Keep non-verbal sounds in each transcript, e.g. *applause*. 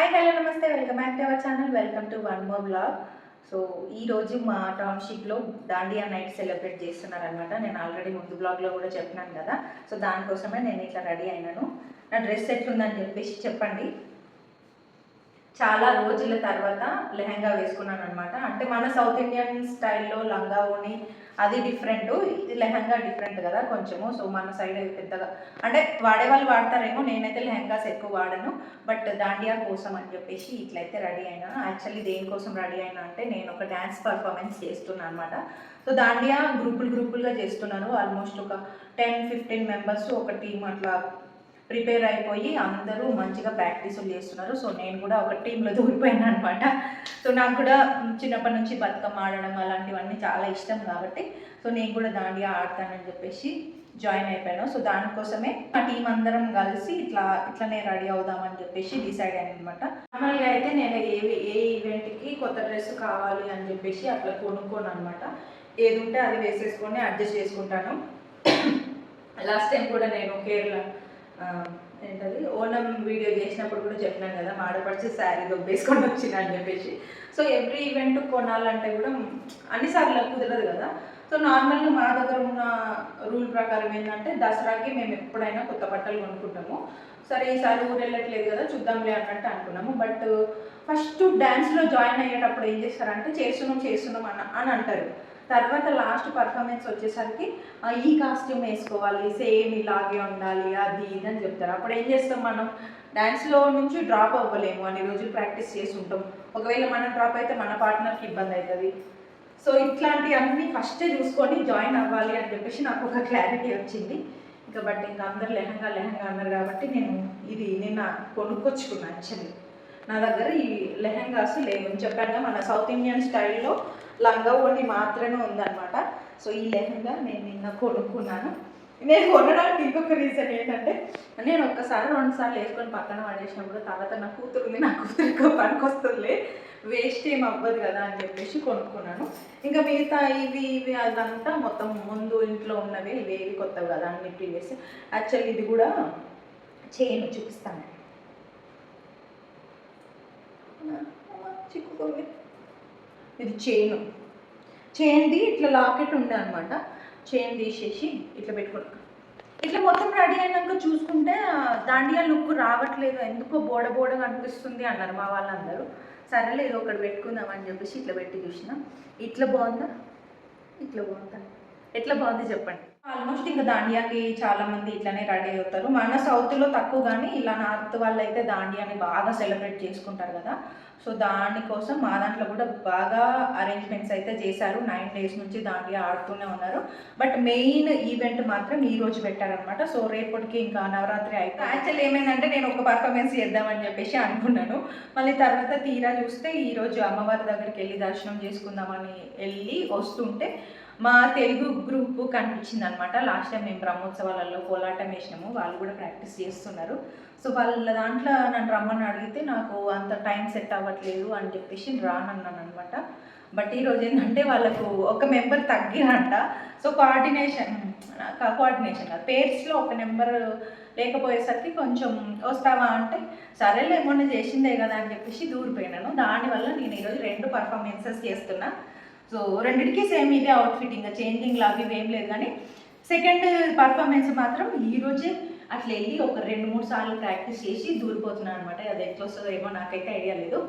Hi hello నమస్తే welcome back to our channel welcome to one more blog so ఈ రోజు మా టౌన్షిప్లో Dandiya night celebrate చేస్తున్నారనమాట నేను ఆల్రెడీ ముందు బ్లాగ్లో కూడా చెప్పినాను కదా. సో దానికోసమే నేను ఇట్లా రెడీ అయినాను. నా డ్రెస్ ఎట్లుందని చెప్పేసి చెప్పండి. చాలా రోజుల తర్వాత లెహంగా వేసుకున్నాను అనమాట అంటే మన సౌత్ ఇండియన్ స్టైల్లో లంగా ఓని అది డిఫరెంట్ ఇది లెహంగా డిఫరెంట్ కదా కొంచెము. సో మన సైడ్ పెద్దగా. అంటే వాడే వాళ్ళు వాడతారేమో నేనైతే లెహంగాస్ ఎక్కువ వాడను. బట్ దాండియా కోసం అని చెప్పేసి ఇట్లయితే రెడీ అయినా. యాక్చువల్లీ దేనికోసం రెడీ అయినా అంటే నేను ఒక డ్యాన్స్ పర్ఫార్మెన్స్ చేస్తున్నాను అనమాట సో దాండియా గ్రూపులు గ్రూపులుగా చేస్తున్నాను. ఆల్మోస్ట్ ఒక టెన్ ఫిఫ్టీన్ మెంబర్స్ ఒక టీం అట్లా ప్రిపేర్ అయిపోయి అందరూ మంచిగా ప్రాక్టీసులు చేస్తున్నారు. సో నేను కూడా ఒక టీంలో దూరిపోయాను అనమాట సో నాకు కూడా చిన్నప్పటి నుంచి బతుకమ్మ ఆడడం అలాంటివన్నీ చాలా ఇష్టం కాబట్టి సో నేను కూడా దాండియా ఆడతానని చెప్పేసి జాయిన్ అయిపోయాను. సో దానికోసమే మా టీం అందరం కలిసి ఇట్లా ఇట్లనే రెడీ అవుదామని చెప్పేసి డిసైడ్ అయ్యాను అనమాట నార్మల్గా అయితే నేను ఏ ఏ ఈవెంట్కి కొత్త డ్రెస్ కావాలి అని చెప్పేసి అట్లా కొనుక్కోను అనమాట ఏది ఉంటే అది వేసేసుకొని అడ్జస్ట్ చేసుకుంటాను. లాస్ట్ టైం కూడా నేను కేరళ ఏంటది? ఓనం వీడియో చేసినప్పుడు కూడా చెప్పినాను కదా మాడపడిచి శారీ దొబ్బేసుకొని వచ్చిన అని చెప్పేసి. సో ఎవ్రీ ఈవెంట్ కొనాలంటే కూడా అన్నిసార్లు కుదరదు కదా. సో నార్మల్గా మా దగ్గర ఉన్న రూల్ ప్రకారం ఏంటంటే దసరాకి మేము ఎప్పుడైనా కొత్త బట్టలు కొనుక్కుంటాము. సరే ఈసారి ఊరు వెళ్ళట్లేదు కదా చూద్దాంలే అన్నట్టు అనుకున్నాము. బట్ ఫస్ట్ డ్యాన్స్లో జాయిన్ అయ్యేటప్పుడు ఏం చేస్తారంటే చేస్తున్నాం చేస్తున్నాం అన్న అని అంటారు. తర్వాత లాస్ట్ పర్ఫార్మెన్స్ వచ్చేసరికి ఈ కాస్ట్యూమ్ వేసుకోవాలి సేమ్ ఇలాగే ఉండాలి అది ఇది అని చెప్తారు. అప్పుడు ఏం చేస్తాం మనం? డ్యాన్స్లో నుంచి డ్రాప్ అవ్వలేము. అన్ని రోజులు ప్రాక్టీస్ చేసి ఉంటాం. ఒకవేళ మనం డ్రాప్ అయితే మన పార్ట్నర్కి ఇబ్బంది అవుతుంది. సో ఇట్లాంటివన్నీ ఫస్టే చూసుకొని జాయిన్ అవ్వాలి అని చెప్పేసి నాకు ఒక క్లారిటీ వచ్చింది. ఇంకా బట్ ఇంకా అందరు లెహంగా లెహంగా అన్నారు కాబట్టి నేను ఇది నిన్న కొనుక్కొచ్చుకున్నాను యాక్చువల్లీ. నా దగ్గర ఈ లెహంగాస్ లేవు. చెప్పాను మన సౌత్ ఇండియన్ స్టైల్లో లంగా ఓణి మాత్రమే ఉందన్నమాట. సో ఈ లెహంగా నేను నిన్న కొనుక్కున్నాను. నేను కొనడానికి ఇంకొక రీజన్ ఏంటంటే నేను ఒక్కసారి రెండు సార్లు వేసుకొని పక్కన పడేసినప్పుడు తర్వాత నా కూతురు ఉంది నా కూతురికి పనికొస్తుందిలే వేస్ట్ ఏం అవ్వదు కదా అని చెప్పేసి కొనుక్కున్నాను. ఇంకా మిగతా ఇవి ఇవి అదంతా మొత్తం ముందు ఇంట్లో ఉన్నవి ఇవి ఏవి కొత్తవి కదా అని చెప్పేసి యాక్చువల్లీ ఇది కూడా చేయను చూపిస్తాను. చిక్కుకుంది ఇది చైన్ చైన్ది ఇట్లా లాకెట్ ఉండే అనమాట చైన్ తీసేసి ఇట్లా పెట్టుకున్నాను ఇట్లా మొత్తం రెడీ అయినాక చూసుకుంటే దాండియా లుక్ రావట్లేదు. ఎందుకో బోడ బోడగా అనిపిస్తుంది అన్నారు మా వాళ్ళందరూ. సరేలే ఇది ఒకటి పెట్టుకుందాం అని చెప్పేసి ఇట్లా పెట్టి చూసిన. ఇట్లా బాగుందా? ఇట్లా బాగుందా? ఎట్లా బాగుంది చెప్పండి. ఆల్మోస్ట్ ఇంకా దాండియాకి చాలా మంది ఇట్లానే రెడీ అవుతారు మన సౌత్లో తక్కువ కానీ ఇలా నార్త్ వాళ్ళు అయితే దాండియాని బాగా సెలబ్రేట్ చేసుకుంటారు కదా. సో దానికోసం మా దాంట్లో కూడా బాగా అరేంజ్మెంట్స్ అయితే చేశారు. నైన్ డేస్ నుంచి దాండియా ఆడుతూనే ఉన్నారు. బట్ మెయిన్ ఈవెంట్ మాత్రం ఈ రోజు పెట్టారనమాట సో రేపటికి ఇంకా నవరాత్రి అయితే యాక్చువల్ ఏమైందంటే నేను ఒక పర్ఫార్మెన్స్ చేద్దామని చెప్పేసి అనుకున్నాను. మళ్ళీ తర్వాత తీరా చూస్తే ఈరోజు అమ్మవారి దగ్గరికి వెళ్ళి దర్శనం చేసుకుందామని వెళ్ళి వస్తుంటే మా తెలుగు గ్రూప్ కనిపించింది అనమాట లాస్ట్ టైం మేము బ్రహ్మోత్సవాలలో కోలాటం వేసినాము. వాళ్ళు కూడా ప్రాక్టీస్ చేస్తున్నారు. సో వాళ్ళ దాంట్లో నన్ను రమ్మని అడిగితే నాకు అంత టైం సెట్ అవ్వట్లేదు అని చెప్పేసి రానన్నాను అనమాట బట్ ఈరోజు ఏంటంటే వాళ్ళకు ఒక మెంబర్ తగ్గిరంట. సో కోఆర్డినేషన్ కోఆర్డినేషన్ కాదు. పేర్స్లో ఒక నెంబర్ లేకపోయేసరికి కొంచెం వస్తావా అంటే సరేలే మొన్న చేసిందే కదా అని చెప్పేసి దూరిపోయినాను. దానివల్ల నేను ఈరోజు రెండు పర్ఫార్మెన్సెస్ చేస్తున్నా. సో రెండింటికి సేమ్ ఇదే అవుట్ఫిట్ ఇంకా చేంజింగ్ లాగా ఇవేం ఏం లేదు. కానీ సెకండ్ పర్ఫార్మెన్స్ మాత్రం ఈ రోజే అట్లా వెళ్ళి ఒక రెండు మూడు సార్లు ప్రాక్టీస్ చేసి దూరిపోతున్నాను అనమాట. అది ఎట్లా వస్తుందో ఏమో నాకైతే ఐడియా లేదు.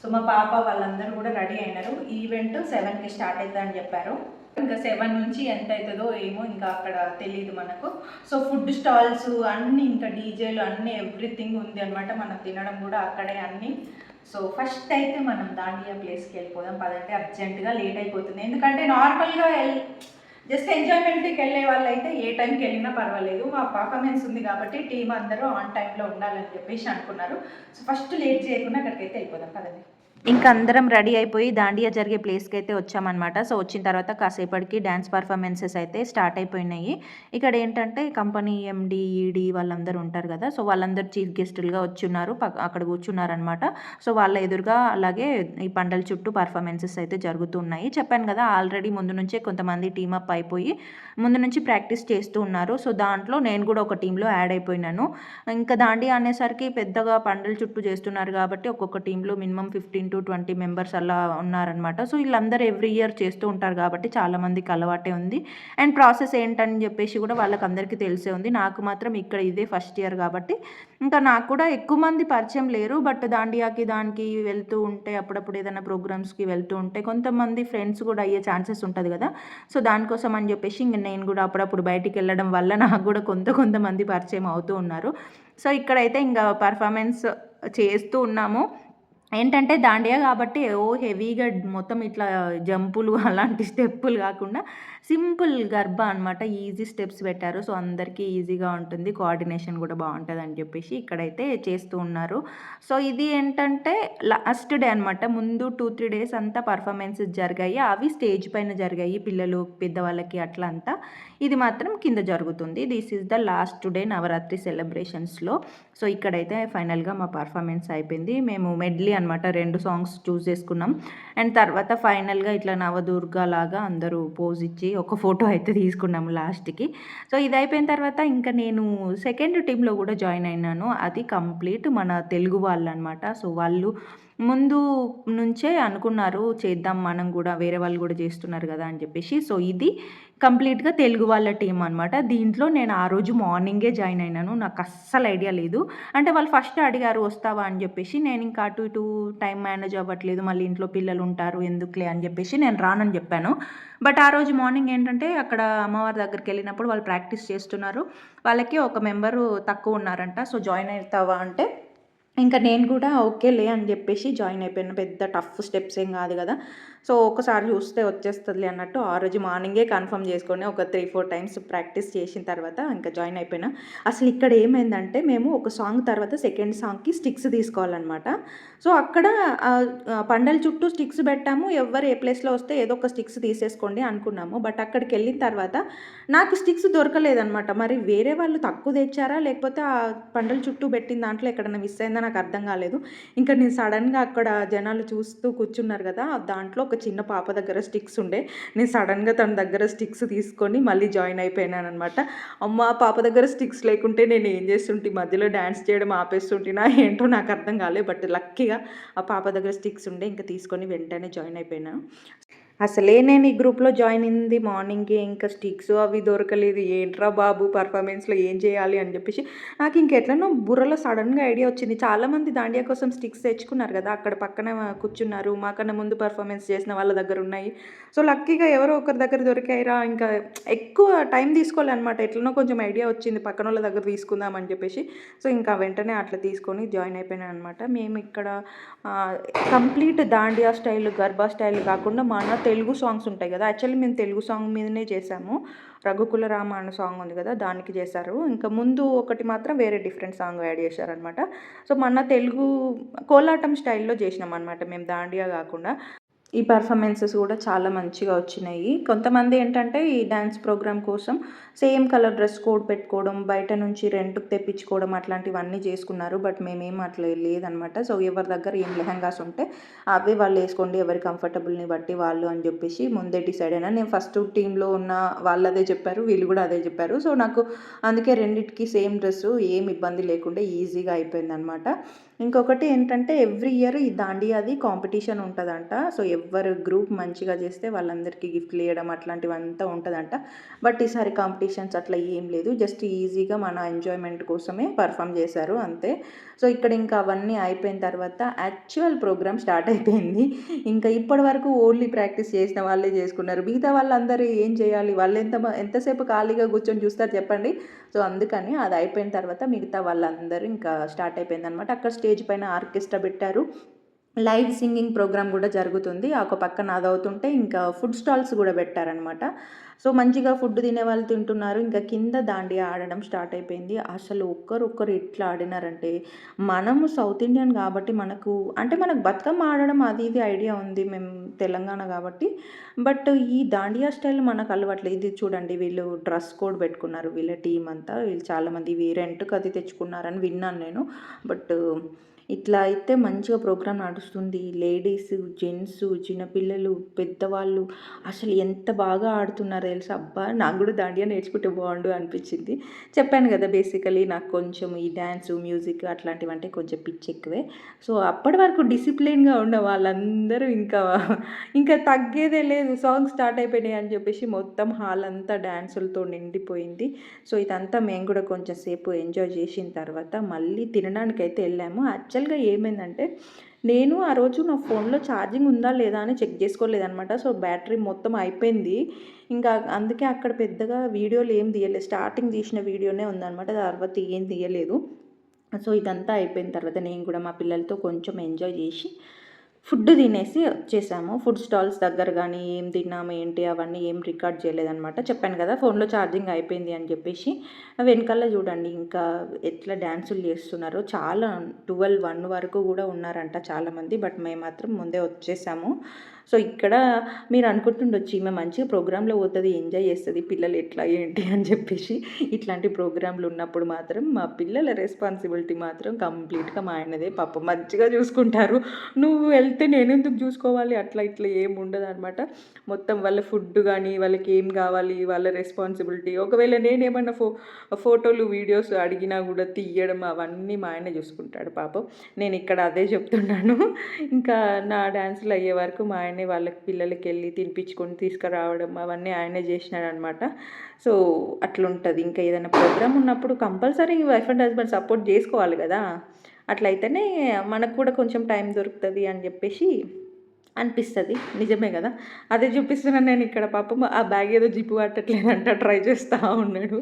సో మా పాప వాళ్ళందరూ కూడా రెడీ అయినారు. ఈవెంట్ సెవెన్కి స్టార్ట్ అవుతుందని చెప్పారు. ఇంకా సెవెన్ నుంచి ఎంత అవుతుందో ఏమో ఇంకా అక్కడ తెలియదు మనకు. సో ఫుడ్ స్టాల్స్ అన్నీ ఇంకా డీజేలు అన్నీ ఎవ్రీథింగ్ ఉంది అనమాట మనం తినడం కూడా అక్కడే అన్నీ సో ఫస్ట్ అయితే మనం దాండియా ప్లేస్కి వెళ్ళిపోదాం పదంటే అర్జెంటుగా లేట్ అయిపోతుంది. ఎందుకంటే నార్మల్గా వెళ్ జస్ట్ ఎంజాయ్మెంట్కి వెళ్ళే వాళ్ళు అయితే ఏ టైంకి వెళ్ళినా పర్వాలేదు. మా పర్ఫార్మెన్స్ ఉంది కాబట్టి టీం అందరూ ఆన్ టైంలో ఉండాలని చెప్పేసి అనుకున్నారు. సో ఫస్ట్ లేట్ చేయకుండా అక్కడికైతే వెళ్ళిపోదాం. కదండి ఇంకా అందరం రెడీ అయిపోయి దాండియా జరిగే ప్లేస్కి అయితే వచ్చామన్నమాట. సో వచ్చిన తర్వాత కాసేపటికి డ్యాన్స్ పర్ఫార్మెన్సెస్ అయితే స్టార్ట్ అయిపోయినాయి. ఇక్కడ ఏంటంటే కంపెనీ ఎండి ఈడి వాళ్ళందరూ ఉంటారు కదా. సో వాళ్ళందరూ చీఫ్ గెస్టులుగా వచ్చున్నారు. అక్కడ కూర్చున్నారనమాట సో వాళ్ళ ఎదురుగా అలాగే ఈ పండల చుట్టూ పర్ఫార్మెన్సెస్ అయితే జరుగుతున్నాయి. చెప్పాను కదా ఆల్రెడీ ముందు నుంచే కొంతమంది టీమప్ అయిపోయి ముందు నుంచి ప్రాక్టీస్ చేస్తూ ఉన్నారు. సో దాంట్లో నేను కూడా ఒక టీంలో యాడ్ అయిపోయినాను. ఇంకా దాండి అనేసరికి పెద్దగా పండల చుట్టూ చేస్తున్నారు కాబట్టి ఒక్కొక్క టీంలో minimum fifteen to twenty members అలా ఉన్నారనమాట సో వీళ్ళందరూ ఎవ్రీ ఇయర్ చేస్తూ ఉంటారు కాబట్టి చాలామందికి అలవాటే ఉంది. అండ్ ప్రాసెస్ ఏంటని చెప్పేసి కూడా వాళ్ళకి అందరికీ తెలిసే ఉంది. నాకు మాత్రం ఇక్కడ ఇదే ఫస్ట్ ఇయర్ కాబట్టి. ఇంకా నాకు కూడా ఎక్కువ మంది పరిచయం లేరు. బట్ దాండియాకి దానికి వెళ్తూ ఉంటే అప్పుడప్పుడు ఏదైనా ప్రోగ్రామ్స్కి వెళ్తూ ఉంటే కొంతమంది ఫ్రెండ్స్ కూడా అయ్యే ఛాన్సెస్ ఉంటుంది కదా. సో దానికోసం అని చెప్పేసి ఇంక నేను కూడా అప్పుడప్పుడు బయటికి వెళ్ళడం వల్ల నాకు కూడా కొంత కొంతమంది పరిచయం అవుతూ ఉన్నారు. సో ఇక్కడైతే ఇంకా పర్ఫార్మెన్స్ చేస్తూ ఉన్నాము. ఏంటంటే దాండియా కాబట్టి ఓ హెవీగా మొత్తం ఇట్లా జంపులు అలాంటి *laughs* స్టెప్పులు కాకుండా సింపుల్ గర్భ అనమాట ఈజీ స్టెప్స్ పెట్టారు. సో అందరికీ ఈజీగా ఉంటుంది. కోఆర్డినేషన్ కూడా బాగుంటుంది అని చెప్పేసి ఇక్కడైతే చేస్తూ ఉన్నారు. సో ఇది ఏంటంటే లాస్ట్ డే అనమాట ముందు టూ త్రీ డేస్ అంతా పర్ఫార్మెన్సెస్ జరిగాయి. అవి స్టేజ్ పైన జరిగాయి. పిల్లలు పెద్దవాళ్ళకి అట్లా అంతా. ఇది మాత్రం కింద జరుగుతుంది. This is the last day Navaratri సెలబ్రేషన్స్లో. So ఇక్కడైతే ఫైనల్గా మా పర్ఫార్మెన్స్ అయిపోయింది. మేము మెడ్లీ అనమాట రెండు సాంగ్స్ చూస్ చేసుకున్నాం. అండ్ తర్వాత ఫైనల్గా ఇట్లా నవదుర్గ లాగా అందరూ పోజ్ ఇచ్చి ఒక ఫోటో అయితే తీసుకున్నాము లాస్ట్కి. సో ఇది అయిపోయిన తర్వాత ఇంకా నేను సెకండ్ టీంలో కూడా జాయిన్ అయినాను. అది కంప్లీట్ మన తెలుగు వాళ్ళు అనమాట సో వాళ్ళు ముందు నుంచే అనుకున్నారు చేద్దాం మనం కూడా వేరే వాళ్ళు కూడా చేస్తున్నారు కదా అని చెప్పేసి. సో ఇది కంప్లీట్గా తెలుగు వాళ్ళ టీం అనమాట దీంట్లో నేను ఆ రోజు మార్నింగే జాయిన్ అయినాను. నాకు అస్సలు ఐడియా లేదు. అంటే వాళ్ళు ఫస్ట్ అడిగారు వస్తావా? అని చెప్పేసి. నేను ఇంకా అటు ఇటు టైం మేనేజ్ అవ్వట్లేదు. మళ్ళీ ఇంట్లో పిల్లలు ఉంటారు ఎందుకులే అని చెప్పేసి నేను రానని చెప్పాను. బట్ ఆ రోజు మార్నింగ్ ఏంటంటే అక్కడ అమ్మవారి దగ్గరికి వెళ్ళినప్పుడు వాళ్ళు ప్రాక్టీస్ చేస్తున్నారు. వాళ్ళకి ఒక మెంబరు తక్కువ ఉన్నారంట. సో జాయిన్ అవుతావా అంటే ఇంకా నేను కూడా ఓకేలే అని చెప్పేసి జాయిన్ అయిపోయాను. పెద్ద టఫ్ స్టెప్స్ ఏం కాదు కదా. సో ఒకసారి చూస్తే వచ్చేస్తుంది అన్నట్టు ఆ రోజు మార్నింగే కన్ఫర్మ్ చేసుకొని ఒక త్రీ ఫోర్ టైమ్స్ ప్రాక్టీస్ చేసిన తర్వాత ఇంకా జాయిన్ అయిపోయినా. అసలు ఇక్కడ ఏమైందంటే మేము ఒక సాంగ్ తర్వాత సెకండ్ సాంగ్కి స్టిక్స్ తీసుకోవాలన్నమాట. సో అక్కడ పండల చుట్టూ స్టిక్స్ పెట్టాము. ఎవరు ఏ ప్లేస్లో వస్తే ఏదో ఒక స్టిక్స్ తీసేసుకోండి అనుకున్నాము. బట్ అక్కడికి వెళ్ళిన తర్వాత నాకు స్టిక్స్ దొరకలేదనమాట మరి వేరే వాళ్ళు తక్కువ తెచ్చారా? లేకపోతే ఆ పండల చుట్టూ పెట్టిన దాంట్లో ఎక్కడైనా మిస్ అయిందా? నాకు అర్థం కాలేదు. ఇంకా నేను సడన్గా అక్కడ జనాలు చూస్తూ కూర్చున్నారు కదా దాంట్లో ఒక చిన్న పాప దగ్గర స్టిక్స్ ఉండే. నేను సడన్గా తన దగ్గర స్టిక్స్ తీసుకొని మళ్ళీ జాయిన్ అయిపోయినాను అనమాట అమ్మ పాప దగ్గర స్టిక్స్ లేకుంటే నేను ఏం చేస్తుంటే? మధ్యలో డ్యాన్స్ చేయడం ఆపేస్తుంటేనా? ఏంటో నాకు అర్థం కాలేదు. బట్ ఇక ఆ పాప దగ్గర స్టిక్స్ ఉండే ఇంకా తీసుకొని వెంటనే జాయిన్ అయిపోయినా. అసలే నేను ఈ గ్రూప్లో జాయిన్ అయింది మార్నింగ్కి ఇంకా స్టిక్స్ అవి దొరకలేదు. ఏంట్రా బాబు పర్ఫార్మెన్స్లో ఏం చేయాలి అని చెప్పేసి నాకు ఇంకెట్లనో బుర్రలో సడన్గా ఐడియా వచ్చింది. చాలామంది దాండియా కోసం స్టిక్స్ తెచ్చుకున్నారు కదా అక్కడ పక్కన కూర్చున్నారు మాకన్నా ముందు పర్ఫార్మెన్స్ చేసిన వాళ్ళ దగ్గర ఉన్నాయి. సో లక్కీగా ఎవరో ఒకరి దగ్గర దొరికాయిరా ఇంకా ఎక్కువ టైం తీసుకోవాలన్నమాట. ఎట్లనో కొంచెం ఐడియా వచ్చింది పక్కన వాళ్ళ దగ్గర తీసుకుందామని చెప్పేసి. సో ఇంకా వెంటనే అట్లా తీసుకొని జాయిన్ అయిపోయినాను అనమాట మేము ఇక్కడ complete dandiya style garba style కాకుండా మన తెలుగు సాంగ్స్ ఉంటాయి కదా. యాక్చువల్లీ మేము తెలుగు సాంగ్ మీదనే చేసాము. రఘుకుల రామ అనే సాంగ్ ఉంది కదా దానికి చేశారు. ఇంకా ముందు ఒకటి మాత్రం వేరే డిఫరెంట్ సాంగ్ యాడ్ చేశారనమాట సో మన తెలుగు కోలాటం స్టైల్లో చేసినాం అనమాట మేము దాండియా కాకుండా. ఈ పర్ఫార్మెన్సెస్ కూడా చాలా మంచిగా వచ్చినాయి. కొంతమంది ఏంటంటే ఈ డ్యాన్స్ ప్రోగ్రామ్ కోసం సేమ్ కలర్ డ్రెస్ కోడ్ పెట్టుకోవడం బయట నుంచి రెంట్కి తెప్పించుకోవడం అట్లాంటివన్నీ చేసుకున్నారు. బట్ మేమేం అట్లా లేదనమాట సో ఎవరి దగ్గర ఏం లెహంగాస్ ఉంటే అవే వాళ్ళు వేసుకోండి ఎవరి కంఫర్టబుల్ని బట్టి వాళ్ళు అని చెప్పేసి ముందే డిసైడ్ అయినా. నేను ఫస్ట్ టీంలో ఉన్న వాళ్ళు అదే చెప్పారు వీళ్ళు కూడా అదే చెప్పారు. సో నాకు అందుకే రెండింటికి సేమ్ డ్రెస్సు ఏం ఇబ్బంది లేకుండా ఈజీగా అయిపోయింది అనమాట ఇంకొకటి ఏంటంటే ఎవ్రీ ఇయర్ ఈ దాండియాది కాంపిటీషన్ ఉంటుందంట. సో ఎవరు గ్రూప్ మంచిగా చేస్తే వాళ్ళందరికీ గిఫ్ట్లు ఇవ్వడం అట్లాంటివంతా ఉంటుందంట. బట్ ఈసారి కాంపిటీషన్స్ అట్లా ఏం లేదు. జస్ట్ ఈజీగా మన ఎంజాయ్మెంట్ కోసమే పర్ఫామ్ చేశారు అంతే. సో ఇక్కడ ఇంకా అవన్నీ అయిపోయిన తర్వాత యాక్చువల్ ప్రోగ్రామ్ స్టార్ట్ అయిపోయింది. ఇంకా ఇప్పటి వరకు ఓన్లీ ప్రాక్టీస్ చేసిన వాళ్ళే చేసుకున్నారు. మిగతా వాళ్ళందరూ ఏం చేయాలి? వాళ్ళు ఎంత ఎంతసేపు ఖాళీగా కూర్చొని చూస్తారు చెప్పండి. సో అందుకని అది అయిపోయిన తర్వాత మిగతా వాళ్ళందరూ ఇంకా స్టార్ట్ అయిపోయింది అనమాట అక్కడ స్టేజ్ పైన ఆర్కెస్ట్రా పెట్టారు. లైవ్ సింగింగ్ ప్రోగ్రామ్ కూడా జరుగుతుంది. ఒక పక్కన అదవుతుంటే ఇంకా ఫుడ్ స్టాల్స్ కూడా పెట్టారనమాట సో మంచిగా ఫుడ్ తినే వాళ్ళు తింటున్నారు. ఇంకా కింద దాండియా ఆడడం స్టార్ట్ అయిపోయింది. అసలు ఒక్కరొక్కరు ఎట్లా ఆడినారంటే మనము సౌత్ ఇండియన్ కాబట్టి మనకు అంటే మనకు బతుకమ్మ ఆడడం అది ఇది ఐడియా ఉంది. మేము తెలంగాణ కాబట్టి. బట్ ఈ దాండియా స్టైల్ మనకు అలవాట్లేదు. ఇది చూడండి వీళ్ళు డ్రెస్ కోడ్ పెట్టుకున్నారు. వీళ్ళ టీం అంతా వీళ్ళు చాలామంది రెంట్కి అది తెచ్చుకున్నారని విన్నాను నేను. బట్ ఇట్లా అయితే మంచిగా ప్రోగ్రాం నడుస్తుంది. లేడీస్ జెంట్స్ చిన్నపిల్లలు పెద్దవాళ్ళు అసలు ఎంత బాగా ఆడుతున్నారో తెలుసా? అబ్బా నాకు కూడా దాండియా నేర్చుకుంటే బాగుండు అనిపించింది. చెప్పాను కదా బేసికలీ నాకు కొంచెం ఈ డ్యాన్స్ మ్యూజిక్ అట్లాంటివి అంటే కొంచెం పిచ్చి ఎక్కువే. సో అప్పటి వరకు డిసిప్లిన్గా ఉన్న వాళ్ళందరూ ఇంకా ఇంకా తగ్గేదే లేదు. సాంగ్ స్టార్ట్ అయిపోయినాయి అని చెప్పేసి మొత్తం హాల్ అంతా డ్యాన్సులతో నిండిపోయింది. సో ఇదంతా మేము కూడా కొంచెం సేపు ఎంజాయ్ చేసిన తర్వాత మళ్ళీ తినడానికి అయితే వెళ్ళాము యాక్చువల్గా ఏమైందంటే నేను ఆ రోజు నా ఫోన్లో ఛార్జింగ్ ఉందా లేదా అని చెక్ చేసుకోలేదనమాట సో బ్యాటరీ మొత్తం అయిపోయింది. ఇంకా అందుకే అక్కడ పెద్దగా వీడియోలు ఏం తీయలేదు. స్టార్టింగ్ తీసిన వీడియోనే ఉందనమాట తర్వాత ఏం తీయలేదు. సో ఇదంతా అయిపోయిన తర్వాత నేను కూడా మా పిల్లలతో కొంచెం ఎంజాయ్ చేసి ఫుడ్ తినేసి వచ్చేసాము. ఫుడ్ స్టాల్స్ దగ్గర కానీ ఏం తిన్నాము ఏంటి అవన్నీ ఏం రికార్డ్ చేయలేదనమాట చెప్పాను కదా ఫోన్లో ఛార్జింగ్ అయిపోయింది అని చెప్పేసి. వెనకాల చూడండి ఇంకా ఎట్లా డ్యాన్సులు చేస్తున్నారో. చాలా ట్వెల్వ్ వన్ వరకు కూడా ఉన్నారంట చాలామంది బట్ మేము మాత్రం ముందే వచ్చేసాము. సో ఇక్కడ మీరు అనుకుంటుండొచ్చు ఈమె మంచిగా ప్రోగ్రాంలో పోతుంది ఎంజాయ్ చేస్తుంది పిల్లలు ఎట్లా ఏంటి అని చెప్పేసి ఇట్లాంటి ప్రోగ్రాంలు ఉన్నప్పుడు మాత్రం మా పిల్లల రెస్పాన్సిబిలిటీ మాత్రం కంప్లీట్గా మా ఆయనదే పాప. మంచిగా చూసుకుంటారు. నువ్వు వెళ్తే నేను ఎందుకు చూసుకోవాలి? అట్లా ఇట్లా ఏం ఉండదు అనమాట మొత్తం వాళ్ళ ఫుడ్ కానీ వాళ్ళకి ఏం కావాలి వాళ్ళ రెస్పాన్సిబిలిటీ. ఒకవేళ నేనేమన్నా ఫో ఫోటోలు వీడియోస్ అడిగినా కూడా తీయడం అవన్నీ మా ఆయన చూసుకుంటాడు పాపం. నేను ఇక్కడ అదే చెప్తున్నాను. ఇంకా నా డ్యాన్సులు అయ్యే వరకు మా ఆయన అవన్నీ వాళ్ళకి పిల్లలకి వెళ్ళి తినిపించుకొని తీసుకురావడం అవన్నీ ఆయనే చేసినాడు అనమాట సో అట్లుంటుంది. ఇంకా ఏదైనా ప్రోగ్రామ్ ఉన్నప్పుడు compulsory wife and husband support చేసుకోవాలి కదా. అట్లయితేనే మనకు కూడా కొంచెం టైం దొరుకుతుంది అని చెప్పేసి అనిపిస్తుంది. నిజమే కదా. అదే చూపిస్తున్నాను నేను ఇక్కడ పాపం. ఆ బ్యాగ్ ఏదో జిప్పు పట్టట్లేదంట. ట్రై చేస్తూ ఉన్నాడు.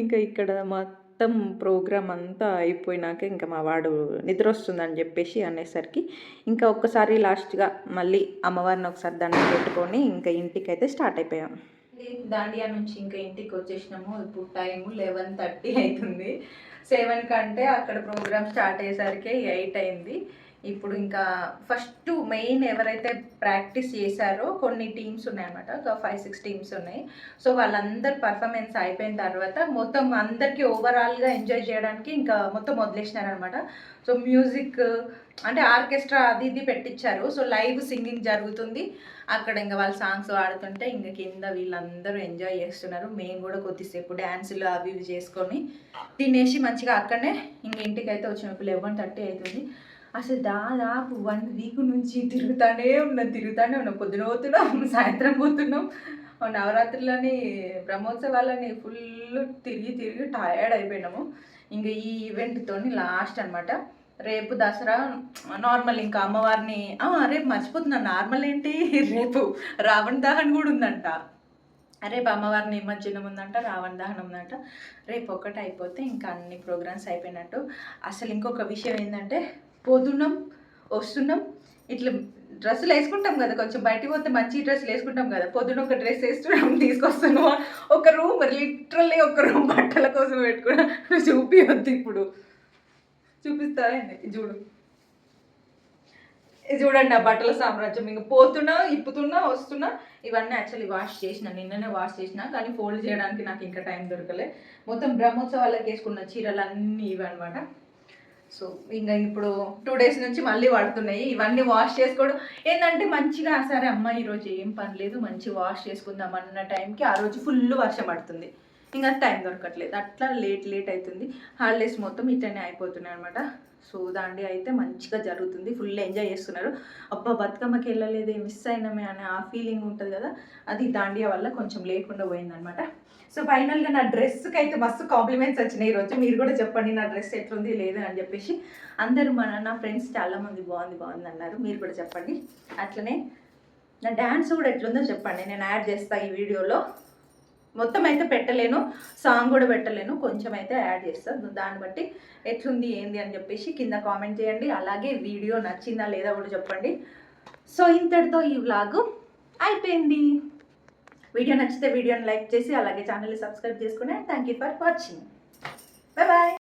ఇంకా ఇక్కడ మా మొత్తం ప్రోగ్రామ్ అంతా అయిపోయినాక ఇంకా మా వాడు నిద్ర వస్తుందని చెప్పేసి అనేసరికి ఇంకా ఒక్కసారి లాస్ట్గా మళ్ళీ అమ్మవారిని ఒకసారి దండం పెట్టుకొని ఇంకా ఇంటికి అయితే స్టార్ట్ అయిపోయాం. దాండియా నుంచి ఇంకా ఇంటికి వచ్చేసినాము. ఇప్పుడు టైం లెవెన్ థర్టీ అవుతుంది. సెవెన్ కంటే అక్కడ ప్రోగ్రామ్ స్టార్ట్ అయ్యేసరికి ఎయిట్ అయింది. ఇప్పుడు ఇంకా ఫస్ట్ మెయిన్ ఎవరైతే ప్రాక్టీస్ చేశారో కొన్ని టీమ్స్ ఉన్నాయన్నమాట. ఒక ఫైవ్ సిక్స్ టీమ్స్ ఉన్నాయి. సో వాళ్ళందరు పర్ఫార్మెన్స్ అయిపోయిన తర్వాత మొత్తం అందరికీ ఓవరాల్గా ఎంజాయ్ చేయడానికి ఇంకా మొత్తం వదిలేసినారనమాట సో మ్యూజిక్ అంటే ఆర్కెస్ట్రా అది ఇది పెట్టించారు సో లైవ్ సింగింగ్ జరుగుతుంది. అక్కడ ఇంకా వాళ్ళ సాంగ్స్ ఆడుతుంటే ఇంకా కింద వీళ్ళందరూ ఎంజాయ్ చేస్తున్నారు. మేము కూడా కొద్దిసేపు డ్యాన్సులు అవి ఇవి చేసుకొని తినేసి మంచిగా అక్కడనే ఇంక ఇంటికి అయితే వచ్చినప్పుడు లెవెన్ థర్టీ అవుతుంది అసలు దాదాపు వన్ వీక్ నుంచి తిరుగుతానే ఉన్నాం తిరుగుతానే ఉన్నాం. పొద్దున పోతున్నాం *laughs* సాయంత్రం పోతున్నాం. నవరాత్రులని బ్రహ్మోత్సవాలని ఫుల్ తిరిగి తిరిగి టయర్డ్ అయిపోయినాము. ఇంకా ఈ ఈవెంట్తో లాస్ట్ అనమాట రేపు దసరా నార్మల్ ఇంకా అమ్మవారిని రేపు మర్చిపోతున్నాను నార్మల్ ఏంటి? *laughs* రేపు రావణ దహన్ కూడా ఉందంట. రేపు అమ్మవారిని నిమజ్జనం ఉందంట రావణ దహనం ఉందంట. రేపు ఒక్కటి అయిపోతే ఇంకా అన్ని ప్రోగ్రామ్స్ అయిపోయినట్టు. అసలు ఇంకొక విషయం ఏంటంటే పోతున్నాం వస్తున్నాం. ఇట్లా డ్రెస్సులు వేసుకుంటాం కదా కొంచెం బయటికి పోతే మంచి డ్రెస్సులు వేసుకుంటాం కదా. పొద్దున ఒక డ్రెస్ వేస్తున్నాం తీసుకొస్తున్నాం. ఒక రూమ్ లిటరల్లీ ఒక రూమ్ బట్టల కోసం పెట్టుకున్నా. చూపివద్దు ఇప్పుడు. చూపిస్తారా చూడు. చూడండి ఆ బట్టల సామ్రాజ్యం. ఇంకా పోతున్నా ఇప్పుతున్నా వస్తున్నా. ఇవన్నీ యాక్చువల్లీ వాష్ చేసిన నిన్ననే వాష్ చేసిన. కానీ ఫోల్డ్ చేయడానికి నాకు ఇంకా టైం దొరకలే. మొత్తం బ్రహ్మోత్సవాలకు వేసుకున్న చీరలు అన్నీ ఇవి అనమాట సో ఇంకా ఇప్పుడు టూ డేస్ నుంచి మళ్ళీ పడుతున్నాయి ఇవన్నీ వాష్ చేసుకోవడం. ఏంటంటే మంచిగా సరే అమ్మ ఈరోజు ఏం పని లేదు మంచి వాష్ చేసుకుందాం అన్న టైంకి ఆ రోజు ఫుల్ వర్షం పడుతుంది. ఇంకా టైం దొరకట్లేదు. అట్లా లేట్ లేట్ అవుతుంది. హాలిడేస్ మొత్తం ఇట్లనే అయిపోతున్నాయి అనమాట సో దాండి అయితే మంచిగా జరుగుతుంది. ఫుల్ ఎంజాయ్ చేస్తున్నారు. అబ్బా బతుకమ్మకి వెళ్ళలేదే మిస్ అయినామే అనే ఆ ఫీలింగ్ ఉంటుంది కదా? అది దాండియా వల్ల కొంచెం లేకుండా పోయిందనమాట సో ఫైనల్గా నా డ్రెస్కి అయితే మస్తు కాంప్లిమెంట్స్ వచ్చినాయి ఈరోజు. మీరు కూడా చెప్పండి నా డ్రెస్ ఎట్లుంది లేదు అని చెప్పేసి. అందరూ మన నా ఫ్రెండ్స్ చాలామంది బాగుంది బాగుంది అన్నారు. మీరు కూడా చెప్పండి. అట్లనే నా డ్యాన్స్ కూడా ఎట్లుందో చెప్పండి. నేను యాడ్ చేస్తాను ఈ వీడియోలో మొత్తం అయితే పెట్టలేను సాంగ్ కూడా పెట్టలేను కొంచెం అయితే యాడ్ చేస్తాను దాన్ని బట్టి ఎట్లుంది ఏంది అని చెప్పేసి కింద కామెంట్ చేయండి. అలాగే వీడియో నచ్చిందా లేదా కూడా చెప్పండి. సో ఇంతటితో ఈ వ్లాగ్ అయిపోయింది. వీడియో నచ్చితే వీడియోని లైక్ చేసి అలాగే ఛానల్ని సబ్స్క్రైబ్ చేసుకుని thank you for watching. Bye bye.